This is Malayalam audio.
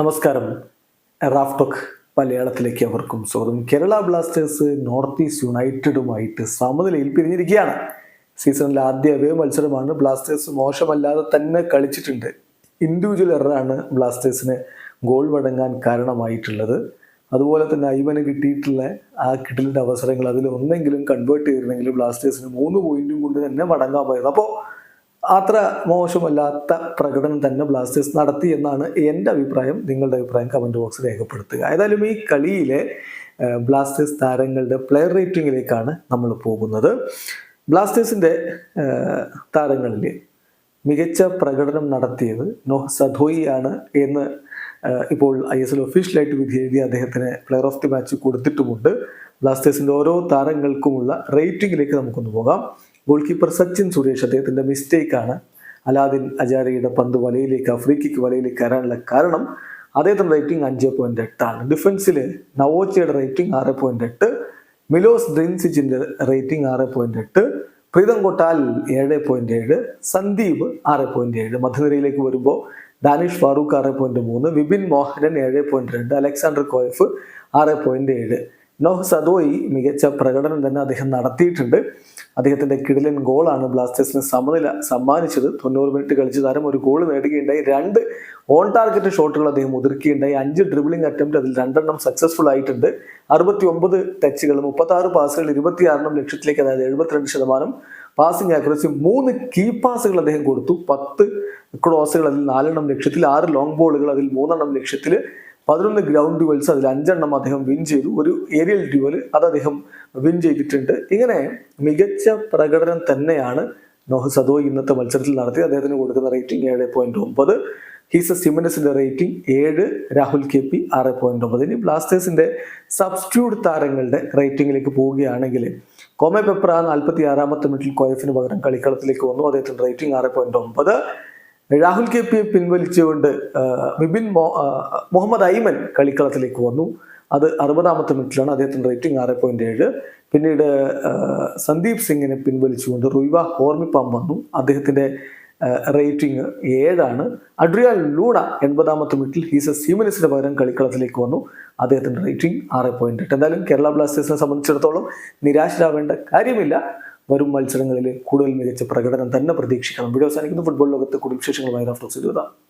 നമസ്കാരം. റാഫ്ടോക്ക് മലയാളത്തിലേക്ക് അവർക്കും സ്വാഗതം. കേരള ബ്ലാസ്റ്റേഴ്സ് നോർത്ത് ഈസ്റ്റ് യുണൈറ്റഡുമായിട്ട് സമനിലയിൽ പിരിഞ്ഞിരിക്കുകയാണ്. സീസണിലെ ആദ്യ അവേ മത്സരമാണ് ബ്ലാസ്റ്റേഴ്സ് മോശമല്ലാതെ തന്നെ കളിച്ചിട്ടുണ്ട്. ഇൻഡിവിജ്വൽ എററാണ് ബ്ലാസ്റ്റേഴ്സിന് ഗോൾ വടങ്ങാൻ കാരണമായിട്ടുള്ളത്. അതുപോലെ തന്നെ ഐവന് കിട്ടിയിട്ടുള്ള ആ കിട്ടലിന്റെ അവസരങ്ങൾ അതിൽ ഒന്നെങ്കിലും കൺവേർട്ട് ചെയ്തിരുന്നെങ്കിൽ ബ്ലാസ്റ്റേഴ്സിന് മൂന്ന് പോയിന്റും കൊണ്ട് തന്നെ മടങ്ങാൻ പോയത് അപ്പോൾ അത്ര മോശമല്ലാത്ത പ്രകടനം തന്നെ ബ്ലാസ്റ്റേഴ്സ് നടത്തി എന്നാണ് എന്റെ അഭിപ്രായം. നിങ്ങളുടെ അഭിപ്രായം കമന്റ് ബോക്സിൽ രേഖപ്പെടുത്തുക. ഏതായാലും ഈ കളിയിലെ ബ്ലാസ്റ്റേഴ്സ് താരങ്ങളുടെ പ്ലെയർ റേറ്റിംഗിലേക്കാണ് നമ്മൾ പോകുന്നത്. ബ്ലാസ്റ്റേഴ്സിന്റെ താരങ്ങളിൽ മികച്ച പ്രകടനം നടത്തിയത് നോഹ് ആണ് എന്ന് ഇപ്പോൾ ഐ എസ് എൽ ഒഫീഷ്യലായിട്ട് വിധി എഴുതി അദ്ദേഹത്തിന് പ്ലെയർ ഓഫ് ദി മാച്ച് കൊടുത്തിട്ടുമുണ്ട്. ബ്ലാസ്റ്റേഴ്സിന്റെ ഓരോ താരങ്ങൾക്കുമുള്ള റേറ്റിംഗിലേക്ക് നമുക്കൊന്ന് പോകാം. ഗോൾ കീപ്പർ സച്ചിൻ സുരേഷ് അദ്ദേഹത്തിന്റെ മിസ്റ്റേക്കാണ്. അലാദിൻ അജാരയുടെ പന്ത് വലയിലേക്ക് അഫ്രീക്കയ്ക്ക് വലയിലേക്ക് കയറാനുള്ള കാരണം അദ്ദേഹത്തിന്റെ റേറ്റിംഗ് അഞ്ച് പോയിന്റ് എട്ടാണ് ഡിഫൻസിൽ നവോച്ചയുടെ റേറ്റിംഗ് ആറ് പോയിന്റ് എട്ട് മിലോസ് ഡ്രിൻസിച്ചിന്റെ റേറ്റിംഗ് ആറ് പോയിന്റ് എട്ട് പ്രീതം കൊട്ടാൽ ഏഴ് പോയിന്റ് ഏഴ് സന്ദീപ് ആറ് പോയിന്റ് ഏഴ്. മധ്യനിരയിലേക്ക് വരുമ്പോൾ ഡാനിഷ് ഫാറൂഖ് ആറ് പോയിന്റ് മൂന്ന് വിപിൻ മോഹനൻ ഏഴ് പോയിന്റ് രണ്ട് അലക്സാണ്ടർ കോയഫ് ആറ് പോയിന്റ് ഏഴ്. നോഹ് സദോയി മികച്ച പ്രകടനം തന്നെ അദ്ദേഹം നടത്തിയിട്ടുണ്ട്. അദ്ദേഹത്തിന്റെ കിടിലൻ ഗോളാണ് ബ്ലാസ്റ്റേഴ്സിന് സമനില സമ്മാനിച്ചത്. തൊണ്ണൂറ് മിനിറ്റ് കളിച്ച് താരം ഒരു ഗോൾ നേടുകയുണ്ടായി. രണ്ട് ഓൺ ടാർഗറ്റ് ഷോട്ടുകൾ അദ്ദേഹം ഒതുക്കുകയുണ്ടായി. അഞ്ച് ഡ്രിബിളിംഗ് അറ്റംപ്റ്റ് അതിൽ രണ്ടെണ്ണം സക്സസ്ഫുൾ ആയിട്ടുണ്ട്. അറുപത്തി ഒമ്പത് ടച്ചുകൾ മുപ്പത്തി ആറ് പാസുകൾ ഇരുപത്തിയാറെണ്ണം ലക്ഷ്യത്തിലേക്ക് അതായത് എഴുപത്തിരണ്ട് ശതമാനം പാസിംഗ് ആക്യുറസി മൂന്ന് കീ പാസുകൾ അദ്ദേഹം കൊടുത്തു. പത്ത് ക്രോസുകൾ അതിൽ നാലെണ്ണം ലക്ഷ്യത്തിൽ ആറ് ലോങ് ബോളുകൾ അതിൽ മൂന്നെണ്ണം ലക്ഷ്യത്തിൽ പതിനൊന്ന് ഗ്രൗണ്ട് ഡ്യുവൽസ് അതിൽ അഞ്ചെണ്ണം അദ്ദേഹം വിൻ ചെയ്തു. ഒരു ഏരിയൽ ഡ്യുവൽ അത് അദ്ദേഹം വിൻ ചെയ്തിട്ടുണ്ട്. ഇങ്ങനെ മികച്ച പ്രകടനം തന്നെയാണ് നോഹ് സദോ ഇന്നത്തെ മത്സരത്തിൽ നടത്തി അദ്ദേഹത്തിന് കൊടുക്കുന്ന റേറ്റിംഗ് ഏഴ് പോയിന്റ് ഒമ്പത്. ഹീസ സിമനസിന്റെ റേറ്റിംഗ് ഏഴ് രാഹുൽ കെ പി ആറ് പോയിന്റ് ഒമ്പത്. ഇനി ബ്ലാസ്റ്റേഴ്സിന്റെ സബ്സ്റ്റിറ്റ്യൂട്ട് താരങ്ങളുടെ റേറ്റിംഗിലേക്ക് പോവുകയാണെങ്കിൽ കോമെ പെപ്ര നാൽപ്പത്തി ആറാമത്തെ മിനിറ്റിൽ കോയഫിന് പകരം കളിക്കളത്തിലേക്ക് വന്നു. അദ്ദേഹത്തിന്റെ റേറ്റിംഗ് ആറ് പോയിന്റ് ഒമ്പത്. രാഹുൽ കെ പിയെ പിൻവലിച്ചുകൊണ്ട് ബിബിൻ മുഹമ്മദ് ഐമൻ കളിക്കളത്തിലേക്ക് വന്നു. അത് അറുപതാമത്തെ മിനിറ്റിലാണ് അദ്ദേഹത്തിന്റെ റേറ്റിംഗ് ആറ് പോയിന്റ് ഏഴ്. പിന്നീട് സന്ദീപ് സിംഗിനെ പിൻവലിച്ചുകൊണ്ട് റുയ്വ ഹോർമിപ്പാം വന്നു. അദ്ദേഹത്തിന്റെ റേറ്റിംഗ് ഏഴാണ്. അഡ്രിയാൽ ലൂണ എൺപതാമത്തെ മിനിറ്റിൽ ഹീസ സീമനിസിന് പകരം കളിക്കളത്തിലേക്ക് വന്നു. അദ്ദേഹത്തിന്റെ റേറ്റിംഗ് ആറ് പോയിന്റ് എട്ട്. എന്തായാലും കേരള ബ്ലാസ്റ്റേഴ്സിനെ സംബന്ധിച്ചിടത്തോളം നിരാശരാവേണ്ട കാര്യമില്ല. വരും മത്സരങ്ങളിൽ കൂടുതൽ മികച്ച പ്രകടനം തന്നെ പ്രതീക്ഷിക്കണം. വീഡിയോ അവസാനിക്കുന്ന. ഫുട്ബോൾ ലോകത്ത് കൂടുതൽ വിശേഷങ്ങളുമായി എഴുതാം